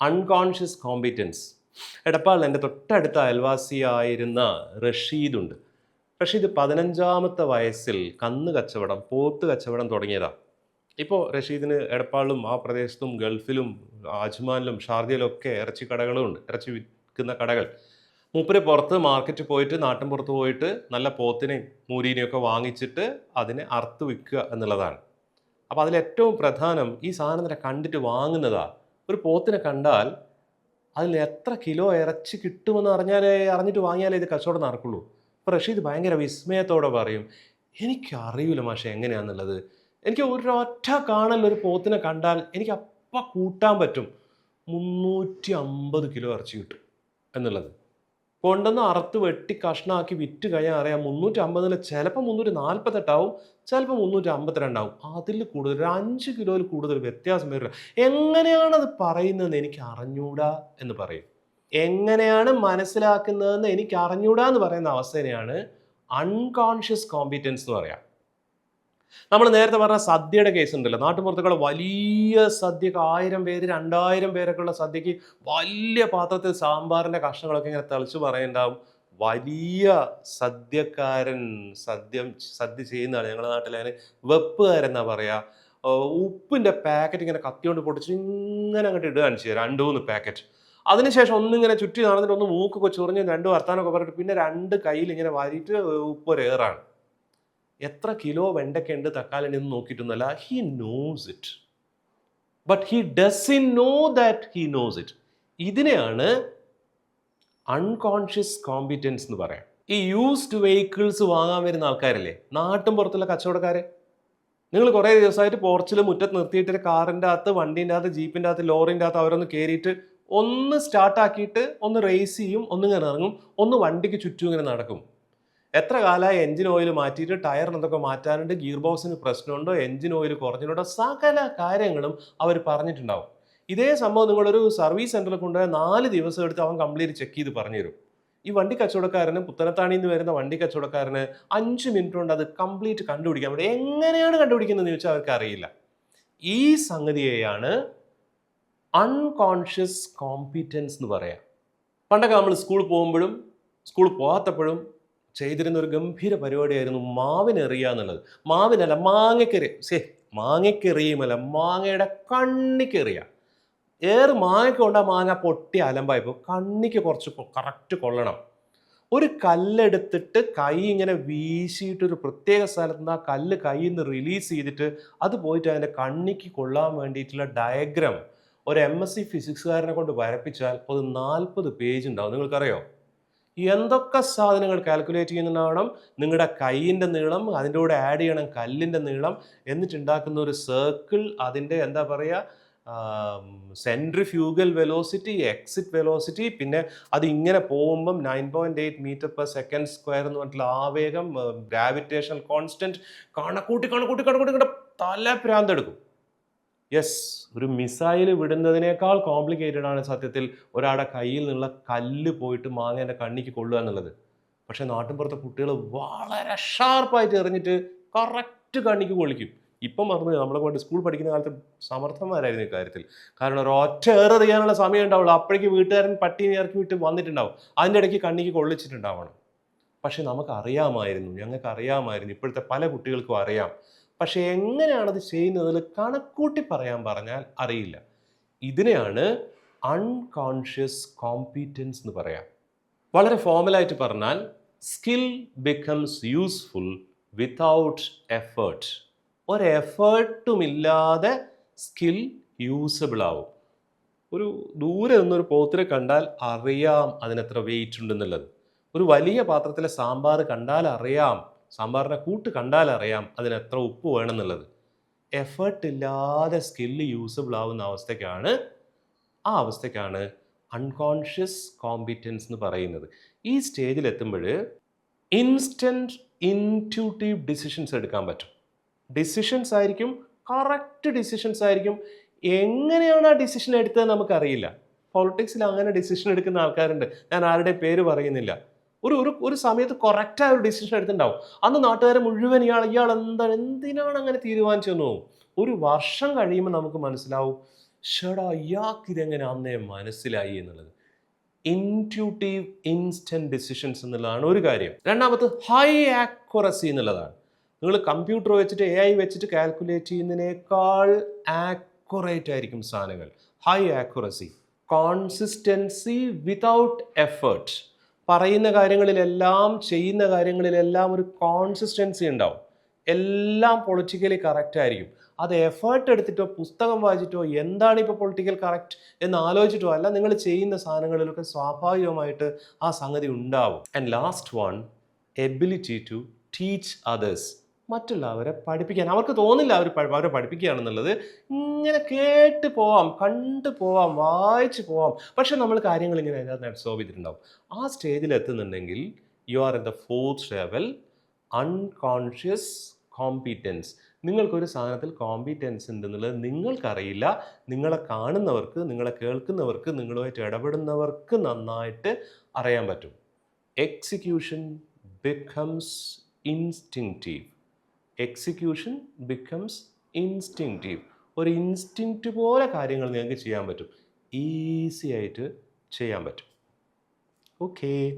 Unconscious competence എടപ്പാളിൽ എന്റെ തൊട്ടടുത്ത അയൽവാസിയായിരുന്ന റഷീദുണ്ട്. റഷീദ് പതിനഞ്ചാമത്തെ വയസ്സിൽ കന്ന് കച്ചവടം പോത്ത് കച്ചവടം തുടങ്ങിയതാണ് ഇപ്പോൾ റഷീദിന് എടപ്പാളിലും ആ പ്രദേശത്തും ഗൾഫിലും അജ്മാനിലും ഷാർജയിലും ഒക്കെ ഇറച്ചി കടകളും ഉണ്ട് ഇറച്ചി വിൽക്കുന്ന കടകൾ. മൂപ്പര് പുറത്ത് മാർക്കറ്റിൽ പോയിട്ട് നാട്ടിൻ പുറത്ത് പോയിട്ട് നല്ല പോത്തിനെയും മൂരീനെയും ഒക്കെ വാങ്ങിച്ചിട്ട് അതിനെ അറുത്ത് വിൽക്കുക എന്നുള്ളതാണ്. അപ്പോൾ അതിലേറ്റവും പ്രധാനം ഈ സാധനത്തിനെ കണ്ടിട്ട് വാങ്ങുന്നതാ ഒരു പോത്തിനെ കണ്ടാൽ അതിൽ എത്ര കിലോ ഇറച്ചി കിട്ടുമെന്ന് അറിഞ്ഞാലേ അറിഞ്ഞിട്ട് വാങ്ങിയാലേ ഇത് കച്ചവടം നടക്കുള്ളൂ. അപ്പോൾ റഷീദ് ഭയങ്കര വിസ്മയത്തോടെ പറയും എനിക്കറിയില്ല മാഷെ എങ്ങനെയാണെന്നുള്ളത് എനിക്ക് ഒരൊറ്റ കാണൽ ഒരു പോത്തിനെ കണ്ടാൽ എനിക്ക് അപ്പം കൂട്ടാൻ പറ്റും. മുന്നൂറ്റി അമ്പത് കിലോ ഇറച്ചി കിട്ടും എന്നുള്ളത്. കൊണ്ടുവന്ന് അറുത്ത് വെട്ടി കഷ്ണാക്കി വിറ്റ് കഴിഞ്ഞാൽ അറിയാം മുന്നൂറ്റി അമ്പതിൽ ചിലപ്പോൾ മുന്നൂറ്റി നാൽപ്പത്തെട്ടാവും ചിലപ്പോൾ മുന്നൂറ്റി അമ്പത്തിരണ്ടാവും അതിൽ കൂടുതൽ ഒരു അഞ്ച് കിലോയിൽ കൂടുതൽ വ്യത്യാസം വരില്ല. എങ്ങനെയാണത് പറയുന്നതെന്ന് എനിക്ക് അറിഞ്ഞൂടാ എന്ന് പറയും. എങ്ങനെയാണ് മനസ്സിലാക്കുന്നതെന്ന് എനിക്ക് അറിഞ്ഞൂടാ എന്ന് പറയുന്ന അവസ്ഥയാണ് അൺകോൺഷ്യസ് കോമ്പിറ്റൻസ് എന്ന് പറയാം. നമ്മൾ നേരത്തെ പറഞ്ഞ സദ്യയുടെ കേസ് ഉണ്ടല്ലോ. നാട്ടുപുറത്തുള്ള വലിയ സദ്യക്ക് ആയിരം പേര് രണ്ടായിരം പേരൊക്കെ ഉള്ള സദ്യക്ക് വലിയ പാത്രത്തിൽ സാമ്പാറിന്റെ കഷ്ണങ്ങളൊക്കെ ഇങ്ങനെ തെളിച്ച് പറയുണ്ടാവും. വലിയ സദ്യക്കാരൻ സദ്യം സദ്യ ചെയ്യുന്നതാണ് ഞങ്ങളുടെ നാട്ടിൽ അതിന് വെപ്പുകാരെന്നാ പറയാ. ഉപ്പിന്റെ പാക്കറ്റ് ഇങ്ങനെ കത്തിയോണ്ട് പൊട്ടിച്ച് ഇങ്ങനെ അങ്ങോട്ട് ഇടുക ചെയ്യുക രണ്ട് മൂന്ന് പാക്കറ്റ് അതിനുശേഷം ഒന്നിങ്ങനെ ചുറ്റി നടന്നിട്ട് ഒന്ന് മൂക്കൊക്കെ ചൊറിഞ്ഞ് രണ്ട് വർത്താനൊക്കെ പറഞ്ഞിട്ട് പിന്നെ രണ്ട് കയ്യിൽ ഇങ്ങനെ വാരിയിട്ട് ഉപ്പ് ഒരു ഏറാണ് എത്ര കിലോ വെണ്ടക്കുണ്ട് ഉണ്ട് തക്കാളി ഉണ്ട് എന്ന് നോക്കിയിട്ടൊന്നുമല്ല he knows it but he doesn't know that he knows it ഇതിനെയാണ് അൺകോൺഷ്യസ് കോമ്പിറ്റൻസ് എന്ന് പറയാം. ഈ യൂസ്ഡ് വെഹിക്കിൾസ് വാങ്ങാൻ വരുന്ന ആൾക്കാരല്ലേ? നാട്ടും പുറത്തുള്ള കച്ചവടക്കാര്. നിങ്ങൾ കുറേ ദിവസമായിട്ട് പോർച്ചിൽ മുറ്റത്ത് നിർത്തിയിട്ട് കാറിന്റെ അകത്ത് വണ്ടീന്റെ അകത്ത് ജീപ്പിന്റെ അകത്ത് ലോറിന്റെ അകത്ത് അവരൊന്ന് കയറിയിട്ട് ഒന്ന് സ്റ്റാർട്ടാക്കിയിട്ട് ഒന്ന് റേസ് ചെയ്യും ഒന്ന് ഇങ്ങനെ ഇറങ്ങും ഒന്ന് വണ്ടിക്ക് ചുറ്റും ഇങ്ങനെ നടക്കും. എത്ര കാലമായി എഞ്ചിൻ ഓയിൽ മാറ്റിയിട്ട് ടയറിന് എന്തൊക്കെ മാറ്റാനുണ്ട്? ഗിയർ ബോക്സിന് പ്രശ്നമുണ്ടോ? എഞ്ചിൻ ഓയിൽ കുറഞ്ഞിട്ടുണ്ടോ? സകല കാര്യങ്ങളും അവർ പറഞ്ഞിട്ടുണ്ടാവും. ഇതേ സംഭവം നിങ്ങളൊരു സർവീസ് സെന്ററിൽ കൊണ്ടുപോയാൽ നാല് ദിവസം എടുത്ത് അവൻ കംപ്ലീറ്റ് ചെക്ക് ചെയ്ത് പറഞ്ഞുതരും. ഈ വണ്ടി കച്ചവടക്കാരന് പുത്തനത്താണിയിൽ നിന്ന് വരുന്ന വണ്ടി കച്ചവടക്കാരന് അഞ്ച് മിനിറ്റ് കൊണ്ട് അത് കംപ്ലീറ്റ് കണ്ടുപിടിക്കാൻ പറ്റും. എങ്ങനെയാണ് കണ്ടുപിടിക്കുന്നതെന്ന് ചോദിച്ചാൽ അവർക്ക് അറിയില്ല. ഈ സംഗതിയെയാണ് അൺകോൺഷ്യസ് കോമ്പിറ്റൻസ് എന്ന് പറയാം. പണ്ടൊക്കെ നമ്മൾ സ്കൂളിൽ പോകുമ്പോഴും സ്കൂളിൽ പോകാത്തപ്പോഴും ചെയ്തിരുന്ന ഒരു ഗംഭീര പരിപാടിയായിരുന്നു മാവിനെറിയുക എന്നുള്ളത്. മാവിനല്ല മാങ്ങയ്ക്കെറിയ സേ മാങ്ങയ്ക്കെറിയുമല്ല മാങ്ങയുടെ കണ്ണിക്കെറിയുക ഏറ് മാങ്ങയ്ക്ക് ആ മാങ്ങ പൊട്ടി അലമ്പായപ്പോൾ കണ്ണിക്ക് കുറച്ച് കറക്റ്റ് കൊള്ളണം. ഒരു കല്ലെടുത്തിട്ട് കൈ ഇങ്ങനെ വീശിയിട്ട് ഒരു പ്രത്യേക സ്ഥലത്ത് നിന്ന് ആ കല്ല് കയ്യിൽ നിന്ന് റിലീസ് ചെയ്തിട്ട് അത് പോയിട്ട് അതിന്റെ കണ്ണിക്ക് കൊള്ളാൻ വേണ്ടിയിട്ടുള്ള ഡയഗ്രാം ഒരു എം എസ് സി ഫിസിക്സുകാരനെ കൊണ്ട് വരപ്പിച്ചാൽ അത് നാൽപ്പത് പേജ് ഉണ്ടാവും. നിങ്ങൾക്കറിയോ? എന്തൊക്കെ സാധനങ്ങൾ കാൽക്കുലേറ്റ് ചെയ്യുന്നുണ്ടാവണം? നിങ്ങളുടെ കൈയിന്റെ നീളം അതിന്റെ കൂടെ ആഡ് ചെയ്യണം കല്ലിന്റെ നീളം എന്നിട്ടുണ്ടാക്കുന്ന ഒരു സർക്കിൾ അതിന്റെ എന്താ പറയുക സെൻട്രിഫ്യൂഗൽ വെലോസിറ്റി എക്സിറ്റ് വെലോസിറ്റി പിന്നെ അത് ഇങ്ങനെ പോകുമ്പം nine point eight meter per second square എന്ന് പറഞ്ഞിട്ടുള്ള ആവേഗം ഗ്രാവിറ്റേഷൻ കോൺസ്റ്റന്റ് കണക്കൂട്ടി കണക്കൂട്ടി കണക്കൂട്ടി തല ഭ്രാന്തെടുക്കും യെസ് ഒരു മിസൈൽ വിടുന്നതിനേക്കാൾ കോംപ്ലിക്കേറ്റഡ് ആണ് സത്യത്തിൽ ഒരാളുടെ കയ്യിൽ നിന്നുള്ള കല്ല് പോയിട്ട് മാങ്ങേന്റെ കണ്ണിക്ക് കൊള്ളുക എന്നുള്ളത്. പക്ഷേ നാട്ടിൻപുറത്തെ കുട്ടികൾ വളരെ ഷാർപ്പായിട്ട് എറിഞ്ഞിട്ട് കറക്റ്റ് കണ്ണിക്ക് കൊള്ളിക്കും. ഇപ്പം മറന്നു നമ്മളെ കൊണ്ട് സ്കൂൾ പഠിക്കുന്ന കാലത്ത് സമർത്ഥന്മാരായിരുന്നു ഇക്കാര്യത്തിൽ. കാരണം ഒരു ഒറ്റ ഏറെറിയാനുള്ള സമയം ഉണ്ടാവുള്ളൂ. അപ്പോഴേക്ക് വീട്ടുകാരൻ പട്ടിയെ ഇറക്കി വിട്ട് വന്നിട്ടുണ്ടാവും. അതിന്റെ ഇടയ്ക്ക് കണ്ണിക്ക് കൊള്ളിച്ചിട്ടുണ്ടാവണം. പക്ഷെ നമുക്ക് അറിയാമായിരുന്നു ഞങ്ങൾക്ക് അറിയാമായിരുന്നു ഇപ്പോഴത്തെ പല കുട്ടികൾക്കും അറിയാം. പക്ഷെ എങ്ങനെയാണത് ചെയ്യുന്നതിൽ കണക്കൂട്ടി പറയാൻ പറഞ്ഞാൽ അറിയില്ല. ഇതിനെയാണ് അൺകോൺഷ്യസ് കോമ്പീറ്റൻസ് എന്ന് പറയാം. വളരെ ഫോമലായിട്ട് പറഞ്ഞാൽ skill becomes useful without effort ഒരു എഫേർട്ടും ഇല്ലാതെ സ്കിൽ യൂസബിൾ ആവും. ഒരു ദൂരെ നിന്നൊരു പോത്തിനെ കണ്ടാൽ അറിയാം അതിനെത്ര വെയിറ്റ് ഉണ്ടെന്നുള്ളത്. ഒരു വലിയ പാത്രത്തിലെ സാമ്പാർ കണ്ടാൽ അറിയാം സാമ്പാറിനെ കൂട്ട് കണ്ടാലറിയാം അതിന് എത്ര ഉപ്പ് വേണമെന്നുള്ളത്. എഫേർട്ട് ഇല്ലാതെ സ്കില്ല് യൂസബിൾ ആവുന്ന അവസ്ഥയ്ക്കാണ് ആ അവസ്ഥയ്ക്കാണ് അൺകോൺഷ്യസ് കോമ്പിറ്റൻസ് എന്ന് പറയുന്നത്. ഈ സ്റ്റേജിൽ എത്തുമ്പോൾ ഇൻസ്റ്റന്റ് ഇന്റ്യൂട്ടീവ് ഡിസിഷൻസ് എടുക്കാൻ പറ്റും. ഡിസിഷൻസ് ആയിരിക്കും കറക്റ്റ് ഡിസിഷൻസ് ആയിരിക്കും. എങ്ങനെയാണ് ആ ഡിസിഷൻ എടുത്തത് നമുക്കറിയില്ല. പൊളിറ്റിക്സിൽ അങ്ങനെ ഡിസിഷൻ എടുക്കുന്ന ആൾക്കാരുണ്ട്. ഞാൻ ആരുടെ പേര് പറയുന്നില്ല. ഒരു ഒരു ഒരു സമയത്ത് കറക്റ്റായ ഒരു ഡിസിഷൻ എടുത്തിട്ടുണ്ടാവും. അന്ന് നാട്ടുകാരെ മുഴുവൻ ഇയാൾ ഇയാൾ എന്താണ് എന്തിനാണ് അങ്ങനെ തീരുമാനിച്ചതെന്ന് തന്നു ഒരു വർഷം കഴിയുമ്പോൾ നമുക്ക് മനസ്സിലാവും ഷടാ ഇയാൾക്ക് ഇതെങ്ങനെ അന്നേ മനസ്സിലായി എന്നുള്ളത്. ഇന്റ്യൂട്ടീവ് ഇൻസ്റ്റന്റ് ഡിസിഷൻസ് എന്നുള്ളതാണ് ഒരു കാര്യം. രണ്ടാമത് ഹൈ ആക്യുറസി എന്നുള്ളതാണ്. നിങ്ങൾ കമ്പ്യൂട്ടർ വെച്ചിട്ട് എ ഐ വെച്ചിട്ട് കാൽക്കുലേറ്റ് ചെയ്യുന്നതിനേക്കാൾ ആക്യുറേറ്റ് ആയിരിക്കും സാധനങ്ങൾ. High accuracy consistency without effort പറയുന്ന കാര്യങ്ങളിലെല്ലാം ചെയ്യുന്ന കാര്യങ്ങളിലെല്ലാം ഒരു കോൺസിസ്റ്റൻസി ഉണ്ടാവും. എല്ലാം പൊളിറ്റിക്കലി കറക്റ്റ് ആയിരിക്കും. അത് എഫേർട്ട് എടുത്തിട്ടോ പുസ്തകം വായിച്ചിട്ടോ എന്താണ് ഇപ്പോൾ പൊളിറ്റിക്കൽ കറക്റ്റ് എന്ന് ആലോചിച്ചിട്ടോ അല്ല നിങ്ങൾ ചെയ്യുന്ന സാധനങ്ങളിലൊക്കെ സ്വാഭാവികമായിട്ട് ആ സംഗതി ഉണ്ടാവും. And last one ability to teach others മറ്റുള്ളവരെ പഠിപ്പിക്കാൻ. അവർക്ക് തോന്നില്ല അവർ അവരെ പഠിപ്പിക്കുകയാണെന്നുള്ളത്. ഇങ്ങനെ കേട്ട് പോവാം കണ്ടു പോവാം വായിച്ച് പോവാം. പക്ഷെ നമ്മൾ കാര്യങ്ങൾ ഇങ്ങനെ അതിനകത്ത് അബ്സോർവ് ചെയ്തിട്ടുണ്ടാവും. ആ സ്റ്റേജിൽ എത്തുന്നുണ്ടെങ്കിൽ you are in the fourth level unconscious competence നിങ്ങൾക്കൊരു സാധനത്തിൽ കോമ്പീറ്റൻസ് ഉണ്ടെന്നുള്ളത് നിങ്ങൾക്കറിയില്ല. നിങ്ങളെ കാണുന്നവർക്ക് നിങ്ങളെ കേൾക്കുന്നവർക്ക് നിങ്ങളുമായിട്ട് ഇടപെടുന്നവർക്ക് നന്നായിട്ട് അറിയാൻ പറ്റും. Execution becomes instinctive execution becomes instinctive ഒരു ഇൻസ്റ്റിങ്റ്റ് പോലെ കാര്യങ്ങൾ നിങ്ങൾക്ക് ചെയ്യാൻ പറ്റും. ഈസി ആയിട്ട് ചെയ്യാൻ പറ്റും. ഓക്കേ